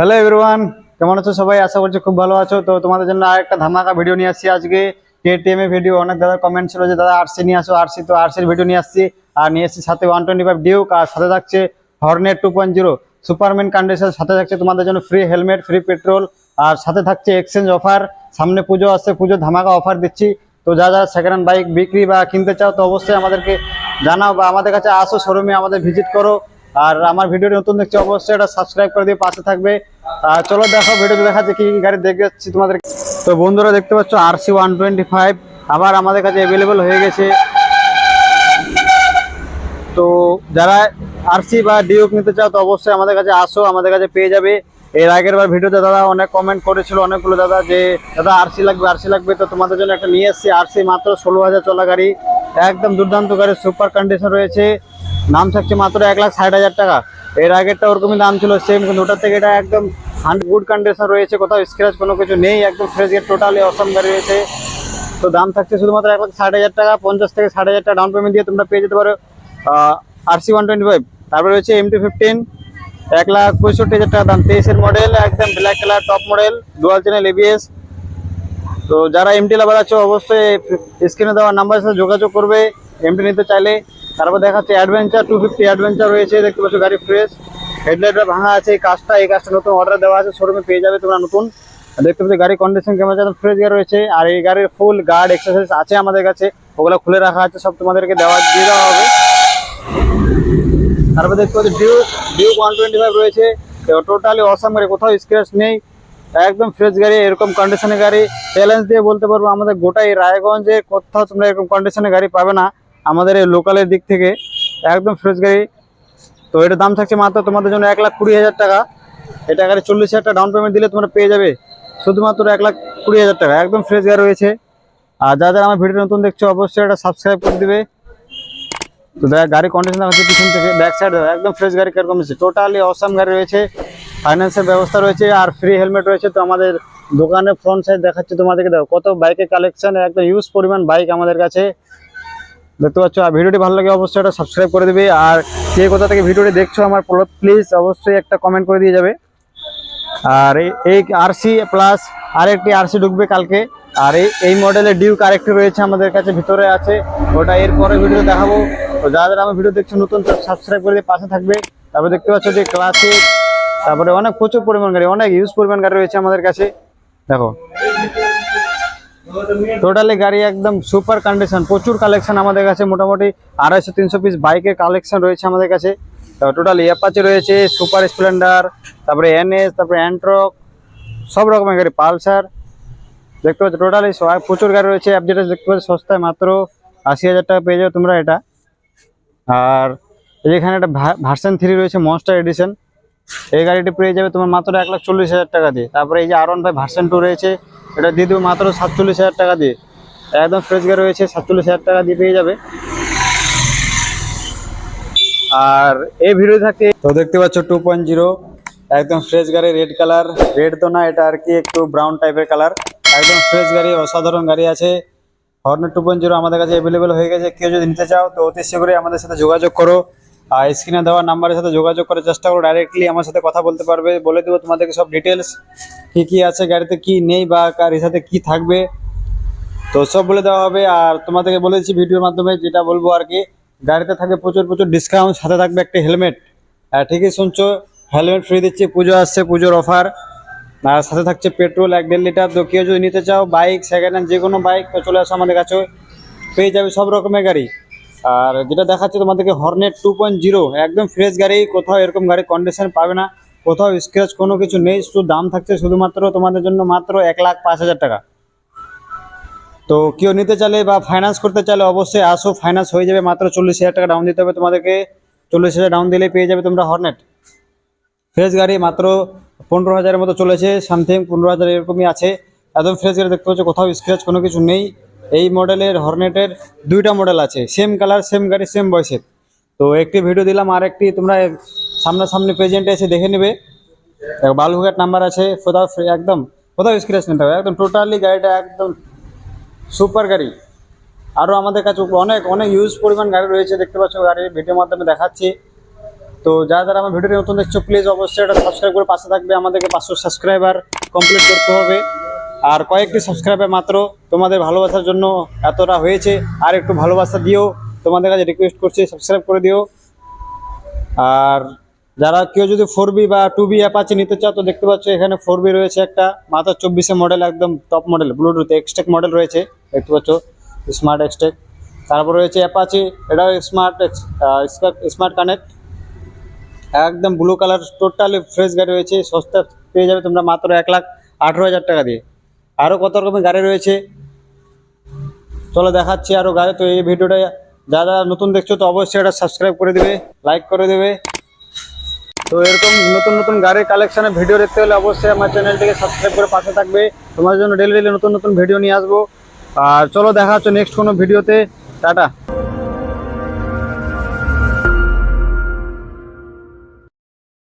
Hello everyone কেমন আছো সবাই? আশা করছি খুব ভালো আছো। তো তোমাদের জন্য আর একটা ধামাকা ভিডিও নিয়ে আসছি আজকে। কেটিএম এ ভিডিও অনেক দাদা কমেন্ট ছিল যে, দাদা আরসি নিয়ে আসো আরসি তো আরসির ভিডিও নিয়ে আসছি। আর নিয়ে এসেছি সাথে ওয়ান টোয়েন্টি ফাইভ ডিউক আর সাথে থাকছে Hornet two point zero superman condition সাথে থাকছে তোমাদের জন্য ফ্রি হেলমেট ফ্রি পেট্রোল আর সাথে থাকছে এক্সচেঞ্জ অফার সামনে পুজো আসছে পুজো ধামাকা অফার দিচ্ছি। তো যা যা সেকেন্ড হ্যান্ড বাইক বিক্রি বা কিনতে চাও, তো অবশ্যই আমাদেরকে জানাও বা আমাদের কাছে আসো শোরুমে আমাদের ভিজিট করো। আর আমার ভিডিও নতুন দেখছি, অবশ্যই এটা সাবস্ক্রাইব করে দিয়ে পাশে থাকবে। চলো দেখো ভিডিও দেখাচ্ছে কি গাড়ি দেখে যাচ্ছি তোমাদের তো বন্ধুরা, দেখতে পাচ্ছ R C one twenty five আবার আমাদের কাছে অ্যাভেলেবেল হয়ে গেছে। তো যারা আরসি বা ডিউক নিতে চাও, তো অবশ্যই আমাদের কাছে আসো, আমাদের কাছে পেয়ে যাবে। এর আগের বার ভিডিওতে দাদা অনেক কমেন্ট করেছিল, অনেকগুলো দাদা, যে দাদা আরসি লাগবে আরসি লাগবে, তো তোমাদের জন্য একটা নিয়ে এসেছি। আরসি মাত্র ষোলো হাজার চলা গাড়ি। একদম দুর্দান্ত গাড়ি সুপার কন্ডিশন রয়েছে। নাম থাকছে মাত্র এক লাখ ষাট হাজার টাকা। এর আগেরটা ওরকমই দাম ছিল সেম কিন্তু ওটার থেকে এটা একদম হান্ড্রেড গুড কন্ডিশন রয়েছে, কোথাও স্ক্র্যাচ কোনো কিছু নেই, একদম ফ্রেশ গেট টোটালি অসম গাড়ি রয়েছে। তো দাম থাকছে শুধুমাত্র এক লাখ ষাট হাজার টাকা, পঞ্চাশ থেকে ষাট হাজার টাকা ডাউন পেমেন্ট দিয়ে তোমরা পেয়ে যেতে পারো আরসি ওয়ান টোয়েন্টি ফাইভ তারপরে রয়েছে এম টি ফিফটিন এক লাখ পঁয়ষট্টি হাজার টাকা দাম। তেইশের মডেল একদম black colour top model dual channel ABS তো যারা এমটি লাভার আছে, অবশ্যই স্ক্রিনে দেওয়া নাম্বারের সাথে যোগাযোগ করবে। এমটি নিতে চাইলে, তারপর দেখাচ্ছে অ্যাডভেঞ্চার টু ফিফটি অ্যাডভেঞ্চার রয়েছে, দেখতে পাচ্ছ গাড়ি ফ্রেশ হেডলাইটটা ভাঙা আছে, এই কাজটা এই কাজটা নতুন অর্ডার দেওয়া আছে শোরুমে পেয়ে যাবে তোমরা নতুন। দেখতে পাচ্ছ গাড়ির কন্ডিশন কেমন আছে ফ্রেশ গাড়ি রয়েছে, আর এই গাড়ির ফুল গার্ড এক্সারসাইজ আছে আমাদের কাছে, ওগুলো খুলে রাখা আছে, সব তোমাদেরকে দেওয়া, দিয়ে দেওয়া হবে। তারপর দেখতে পাচ্ছি Duke Duke one twenty five রয়েছে টোটালি অসাম গাড়ি, কোথাও স্ক্র্যাচ নেই, একদম ফ্রেশ গাড়ি, এরকম কন্ডিশনের গাড়ি চ্যালেঞ্জ দিয়ে বলতে পারব, আমাদের গোটাই রায়গঞ্জে কোথাও তোমরা এরকম কন্ডিশনের গাড়ি পাবে না। আমাদের এই লোকালের দিক থেকে একদম ফ্রেশ গাড়ি। তো এটার দাম থাকছে মাত্র তোমাদের জন্য এক লাখ কুড়ি হাজার টাকা। এটা গাড়ি চল্লিশ হাজার টাকা ডাউন পেমেন্ট দিলে তোমরা পেয়ে যাবে। শুধুমাত্র এক লাখ কুড়ি হাজার টাকা। একদম ফ্রেশ গাড়ি রয়েছে। আর যা যারা আমার ভিডিও নতুন দেখছ, অবশ্যই এটা সাবস্ক্রাইব করে দেবে। তো দেখ, গাড়ি কন্ডিশন হচ্ছে পিছন থেকে ব্যাক সাইড একদম ফ্রেশ গাড়ি কীরকম আছে টোটালি অসাম গাড়ি রয়েছে। ফাইন্যান্সের ব্যবস্থা রয়েছে আর ফ্রি হেলমেট রয়েছে। তো আমাদের দোকানের ফ্রন্ট সাইড দেখাচ্ছে তোমাদেরকে। দেখো, কত বাইকের কালেকশন একদম ইউজ পরিমাণ বাইক আমাদের কাছে। দেখতে পাচ্ছ, আর ভিডিওটি ভালো লাগে অবশ্যই এটা সাবস্ক্রাইব করে দিবে। আর কে কোথা থেকে ভিডিওটি দেখছ আমার প্লিজ অবশ্যই একটা কমেন্ট করে দিয়ে যাবে। আর এই- আরসি প্লাস আরেকটি আরসি ঢুকবে কালকে। আর এই মডেলের ডিউক আরেকটি রয়েছে আমাদের কাছে, ভিতরে আছে। ওটা এর পরে ভিডিও দেখাবো। তো যারা যারা আমার ভিডিও দেখছ নতুন সাবস্ক্রাইব করে দিয়ে পাশে থাকবে। তারপরে দেখতে পাচ্ছ যে ক্লাসিক তারপরে অনেক প্রচুর পরিমাণ গাড়ি, অনেক ইউজ পরিমাণ গাড়ি রয়েছে আমাদের কাছে। দেখো টোটালি গাড়ি একদম সুপার কন্ডিশন প্রচুর কালেকশন আমাদের কাছে, মোটামুটি আড়াইশো, তিনশো পিস বাইকের কালেকশন রয়েছে আমাদের কাছে। টোটালি অ্যাপাচি রয়েছে সুপার স্প্লেন্ডার তারপরে এনএস তারপরে অ্যান্ট্রক সব রকমের গাড়ি, পালসার। দেখতে পাচ্ছ টোটালি প্রচুর গাড়ি রয়েছে অ্যাপজেটাস দেখতে পাচ্ছ, সস্তায় মাত্র আশি হাজার টাকা পেয়ে যাবে তোমরা এটা। আর এই যেখানে একটা ভার্সন থ্রি রয়েছে মনস্টার এডিশন এই গাড়িটি পেয়ে যাবে তোমার মাত্র এক লাখ চল্লিশ হাজার টাকা দিয়ে। তারপরে এই যে R one five version two রয়েছে, এটা দিয়ে দেবো মাত্র সাতচল্লিশ হাজার টাকা দিয়ে। একদম ফ্রেশ গাড়ি রয়েছে, সাতচল্লিশ হাজার টাকা দিয়ে পেয়ে যাবে। আর এই ভিডিও থাকে তো দেখতে পাচ্ছ টু পয়েন্ট জিরো একদম ফ্রেশ গাড়ি রেড কালার রেড তো না, এটা আর কি একটু ব্রাউন টাইপের কালার একদম ফ্রেশ গাড়ি, অসাধারণ গাড়ি আছে। হর্নের টু পয়েন্ট জিরো আমাদের কাছে অ্যাভেলেবেল হয়ে গেছে। কেউ যদি নিতে চাও, তো অতি শীঘ্রই আমাদের সাথে যোগাযোগ করো। স্ক্রিনে দেওয়া নাম্বারের সাথে যোগাযোগ করার চেষ্টা করো ডাইরেক্টলি আমার সাথে কথা বলতে পারবে। বলে দেবো তোমাদেরকে সব ডিটেলস কী কী আছে গাড়িতে, কি নেই বা গাড়ির সাথে কি থাকবে। তো সব বলে দেওয়া হবে। আর তোমাদেরকে বলেছি ভিডিওর মাধ্যমে যেটা বলব আর কি, গাড়িতে থাকবে প্রচুর প্রচুর ডিসকাউন্ট সাথে থাকবে একটা হেলমেট ঠিকই শুনছো হেলমেট ফ্রি দিচ্ছে, পুজো আসছে, পুজোর অফার আর সাথে থাকছে পেট্রোল এক দেড় লিটার তো কেউ যদি নিতে চাও বাইক সেকেন্ড হ্যান্ড যে কোনো বাইক চলে আসো আমাদের কাছে। পেয়ে যাবে সব রকমের গাড়ি। আর যেটা দেখাচ্ছে তোমাদেরকে হর্নেট টু পয়েন্ট জিরো একদম ফ্রেশ গাড়ি, কোথাও এরকম গাড়ি কন্ডিশন পাবে না, কোথাও স্ক্র্যাচ কোনো কিছু নেই, শুধু দাম থাকছে শুধুমাত্র তোমাদের জন্য মাত্র এক লাখ পাঁচ হাজার টাকা। তো কেউ নিতে চাইলে বা ফাইন্যান্স করতে চাইলে অবশ্যই আসো ফাইন্যান্স হয়ে যাবে মাত্র চল্লিশ হাজার টাকা ডাউন দিতে হবে তোমাদেরকে। চল্লিশ হাজার ডাউন দিলে পেয়ে যাবে তোমরা হর্নেট ফ্রেশ গাড়ি মাত্র পনেরো হাজারের মতো চলেছে সামথিং পনেরো হাজার এরকমই আছে। একদম ফ্রেশ গাড়ি দেখতে পাচ্ছ, কোথাও স্ক্র্যাচ কোনো কিছু নেই। এই মডেলের হর্নেটের দুইটা মডেল আছে সেম কালার সেম গাড়ি সেম বয়সের তো একটি ভিডিও দিলাম, আর একটি তোমরা সামনাসামনি প্রেজেন্টে এসে দেখে নেবে। বালুঘাট নাম্বার আছে, কোথাও একদম, কোথাও স্ক্র্যাচ নিতে হবে, একদম টোটালি গাড়িটা একদম সুপার গাড়ি। আরও আমাদের কাছে অনেক অনেক ইউজ পরিমাণ গাড়ি রয়েছে, দেখতে পাচ্ছ, গাড়ির ভিডিওর মাধ্যমে দেখাচ্ছি। তো যারা যারা আমার ভিডিওটি নতুন দেখছ প্লিজ অবশ্যই এটা সাবস্ক্রাইব করে পাশে থাকবে, আমাদেরকে পাঁচশো সাবস্ক্রাইবার কমপ্লিট করতে হবে। আর কয়েকটি সাবস্ক্রাইবার মাত্র তোমাদের ভালোবাসার জন্য এতটা হয়েছে। আর একটু ভালোবাসা দিও। তোমাদের কাছে রিকোয়েস্ট করছি সাবস্ক্রাইব করে দিও। আর যারা কেউ যদি ফোর বি বা টু বি অ্যাপাচি নিতে চাও, তো দেখতে পাচ্ছ এখানে ফোর বি রয়েছে একটা। মাত্র চব্বিশে মডেল একদম top model Bluetooth Xtec model রয়েছে। দেখতে পাচ্ছ স্মার্ট এক্সটেক তারপর রয়েছে অ্যাপাচি এটাও স্মার্ট স্মার্ট কানেক্ট একদম ব্লু কালার টোটালি ফ্রেশ গাড়ি রয়েছে। সস্তা পেয়ে যাবে তোমরা মাত্র এক লাখ আঠেরো হাজার টাকা দিয়ে। আরও কত রকমের গাড়ি রয়েছে? চলো দেখাচ্ছি আরও গাড়ি। তো এই ভিডিওটা যারা নতুন দেখছ, তো অবশ্যই এটা সাবস্ক্রাইব করে দেবে লাইক করে দেবে। তো এরকম নতুন নতুন গাড়ির কালেকশনের ভিডিও দেখতে হলে অবশ্যই আমার চ্যানেলটিকে সাবস্ক্রাইব করে পাশে থাকবে। তোমার জন্য ডেলি ডেলি নতুন নতুন ভিডিও নিয়ে আসব। আর চলো দেখা হচ্ছে নেক্সট কোনো ভিডিওতে টাটা।